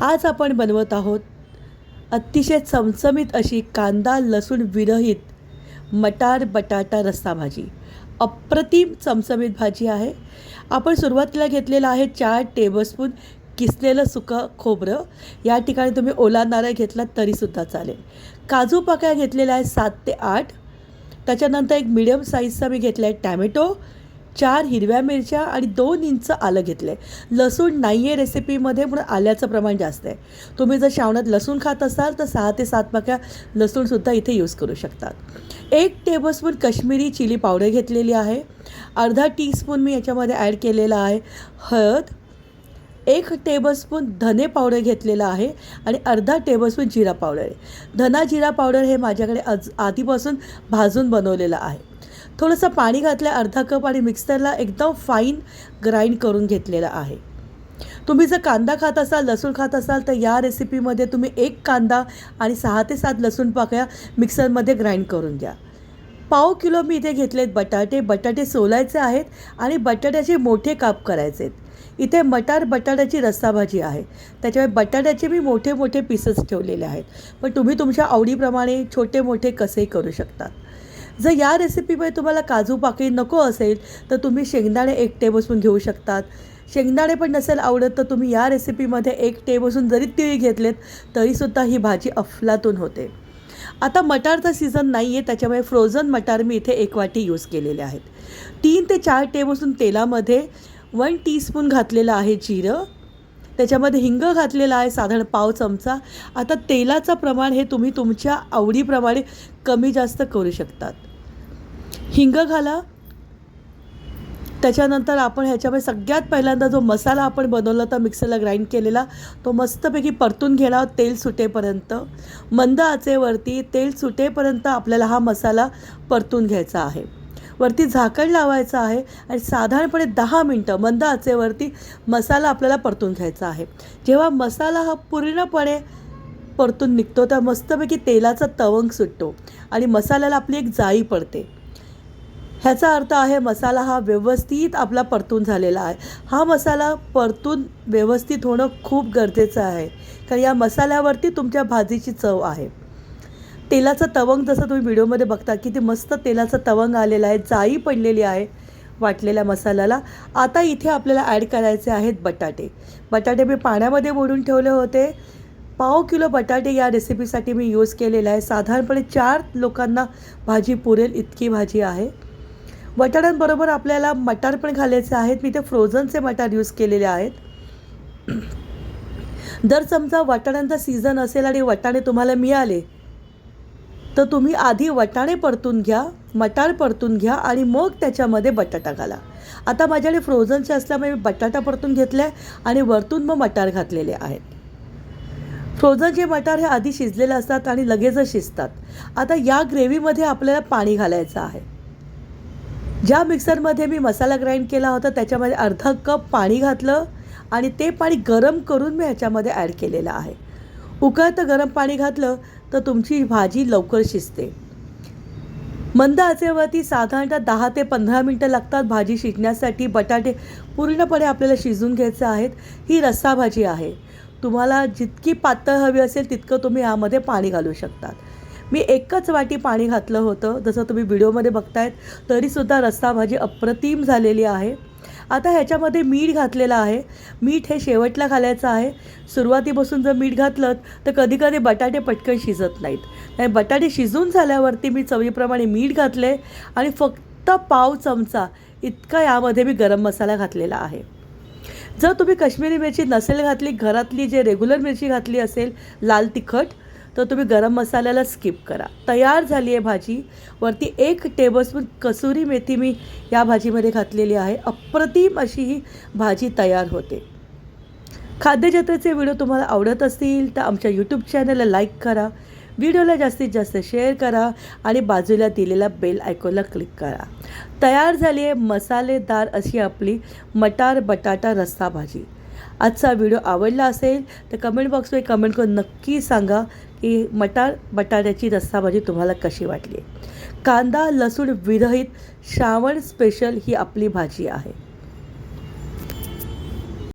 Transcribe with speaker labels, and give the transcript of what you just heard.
Speaker 1: आज आपण बनवत आहोत अतिशय चमचमीत अशी कांदा लसूण विरहित मटार बटाटा रस्सा भाजी. अप्रतिम चमचमीत भाजी आहे. आपण सुरुवातीला घेतलेलं आहे चार टेबलस्पून किसलेलं सुकं खोबरं. या ठिकाणी तुम्ही ओला नारळ घेतला तरीसुद्धा चालेल. काजू पाकळ्या घेतलेल्या आहेत सात ते आठ. त्याच्यानंतर एक मिडियम साईजचा मी घेतला आहे टॅमॅटो. चार हिरव्या मिरच्या आणि दोन इंच आलं घेतलं आहे लसूण नाही आहे रेसिपीमध्ये म्हणून आल्याचं प्रमाण जास्त आहे. तुम्ही जर श्रावणात लसूण खात असाल तर सहा ते सात पाक्या लसूणसुद्धा इथे यूज करू शकतात. एक टेबलस्पून कश्मीरी चिली पावडर घेतलेली आहे. अर्धा टीस्पून मी याच्यामध्ये ॲड केलेला आहे. हळद एक टेबलस्पून धने पावडर घेतलेला आहे आणि अर्धा टेबलस्पून जिरा पावडर आहे. धना जिरा पावडर हे माझ्याकडे आज आधीपासून भाजून बनवलेलं आहे. थोडंसं पाणी घातलं अर्धा कप आणि मिक्सरला एकदम फाईन ग्राइंड करून घेतलेलं आहे. तुम्ही जर कांदा खात असाल लसूण खात असाल तर या रेसिपीमध्ये तुम्ही एक कांदा आणि सहा ते सात लसूण पाकळ्या मिक्सरमध्ये ग्राइंड करून घ्या. पाव किलो मी इथे घेतलेत बटाटे. बटाटे सोलायचे आहेत आणि बटाट्याचे मोठे काप करायचे आहेत. इथे मटार बटाट्याची रस्साभाजी आहे. त्याच्यामुळे बटाट्याचे मी मोठे मोठे पीसेस ठेवलेले आहेत. पण तुम्ही तुमच्या आवडीप्रमाणे छोटे मोठे कसेही करू शकतात. जर या रेसिपीमध्ये तुम्हाला काजू पाकळी नको असेल तर तुम्ही शेंगदाणे एक टेबलस्पून घेऊ शकतात. शेंगदाणे पण नसेल आवडत तर तुम्ही या रेसिपीमध्ये एक टेबलस्पून जरी तिळी घेतलेत तरीसुद्धा ही भाजी अफलातून होते. आता मटारचा सीझन नाही आहे त्याच्यामुळे फ्रोझन मटार मी इथे एक वाटी यूज केलेले आहेत. तीन ते चार टेबलस्पून तेलामध्ये वन टीस्पून घातलेलं आहे जिरं. त्याच्यामध्ये हिंग घातलेला आहे साधारण पाव चमचा. आता तेलाचं प्रमाण हे तुम्ही तुमच्या आवडीप्रमाणे कमी जास्त करू शकतात. हिंग घाला. त्याच्यानंतर आपण ह्याच्यामध्ये सगळ्यात पहिल्यांदा जो मसाला आपण बनवला होता मिक्सरला ग्राइंड केलेला तो मस्तपैकी परतून घेणार तेल सुटेपर्यंत. मंद आचेवरती तेल सुटेपर्यंत आपल्याला हा मसाला परतून घ्यायचा आहे. वरती झाकण लावायचं आहे आणि साधारणपणे दहा मिनटं मंद आचेवरती मसाला आपल्याला परतून घ्यायचा आहे. जेव्हा मसाला हा पूर्णपणे परतून निघतो तर मस्तपैकी तेलाचा तवंग सुटतो आणि मसाल्याला आपली एक जाळी पडते. ह्याचा अर्थ आहे मसाला हा व्यवस्थित आपला परतून झालेला आहे. हा मसाला परतून व्यवस्थित होणं खूप गरजेचं आहे. कारण या मसाल्यावरती तुमच्या भाजीची चव आहे. तेलाचं तवंग जसं तुम्ही व्हिडिओमध्ये बघता किती मस्त तेलाचं तवंग आलेलं आहे जाई पडलेली आहे वाटलेल्या मसाल्याला. आता इथे आपल्याला ॲड करायचे आहेत बटाटे. बटाटे मी पाण्यामध्ये मोडून ठेवले होते. पाव किलो बटाटे या रेसिपीसाठी मी यूज केलेला आहे. साधारणपणे चार लोकांना भाजी पुरेल इतकी भाजी आहे. बटाट्यांबरोबर आपल्याला मटार पण घालायचे आहेत. मी ते फ्रोझनचे मटार यूज केलेले आहेत. दर समजा वाटाण्यांचा सीझन असेल आणि वाटाणे तुम्हाला मिळाले तर तुम्ही आधी वटाणे परतून घ्या मटार परतून घ्या आणि मग त्याच्यामध्ये बटाटा घाला. आता माझ्याकडे फ्रोझनचे असल्यामुळे मी बटाटा परतून घेतला आहे आणि वरतून मग मटार घातलेले आहेत. फ्रोझनचे मटार हे आधी शिजलेले असतात आणि लगेचच शिजतात. आता या ग्रेव्हीमध्ये आपल्याला पाणी घालायचं आहे. ज्या मिक्सरमध्ये मी मसाला ग्राइंड केला होता त्याच्यामध्ये अर्धा कप पाणी घातलं आणि ते पाणी गरम करून मी ह्याच्यामध्ये ॲड केलेलं आहे. उकळतं गरम पाणी घातलं तर तुमची भाजी लवकर शिजते. मंद आचेवरती साधारणतः दहा ते पंधरा मिनटं लागतात भाजी शिजण्यासाठी. बटाटे पूर्णपणे आपल्याला शिजून घ्यायचे आहेत. ही रस्सा भाजी आहे. तुम्हाला जितकी पातळ हवी असेल तितकं तुम्ही यामध्ये पाणी घालू शकतात. मी एकच वाटी पाणी घातलं होतं. जसं तुम्ही व्हिडिओमध्ये बघतायत तरीसुद्धा रस्सा भाजी अप्रतिम झालेली आहे. आता ह्याच्यामध्ये मीठ घातलेलं आहे. मीठ हे शेवटला घालायचं आहे. सुरुवातीपासून जर मीठ घातलं तर कधी कधी बटाटे पटकन शिजत नाहीत. नाही बटाटे शिजून झाल्यावरती मी चवीप्रमाणे मीठ घातले आणि फक्त पाव चमचा इतका यामध्ये मी गरम मसाला घातलेला आहे. जर तुम्ही काश्मीरी मिरची नसेल घातली घरातली जे रेग्युलर मिरची घातली असेल लाल तिखट तर तुम्ही गरम मसाल्याला स्किप करा. तयार झाली आहे भाजी. वरती एक टेबलस्पून कसुरी मेथी मी या भाजीमध्ये घातलेली आहे. अप्रतिम अशी ही भाजी तयार होते. खाद्यजत्रेचे व्हिडिओ तुम्हाला आवडत असतील तर आमच्या यूट्यूब चॅनलला लाईक करा. व्हिडिओला जास्तीत जास्त शेअर करा आणि बाजूला दिलेला बेल आयकॉनला क्लिक करा. तयार झाली आहे मसालेदार अशी आपली मटार बटाटा रस्सा भाजी. आजचा व्हिडिओ आवडला असेल तर कमेंट बॉक्समध्ये कमेंट करून नक्की सांगा. की मटार बटाट्याची रस्सा भाजी तुम्हाला कशी वाटली? कांदा लसूण विरहित श्रावण स्पेशल ही आपली भाजी आहे.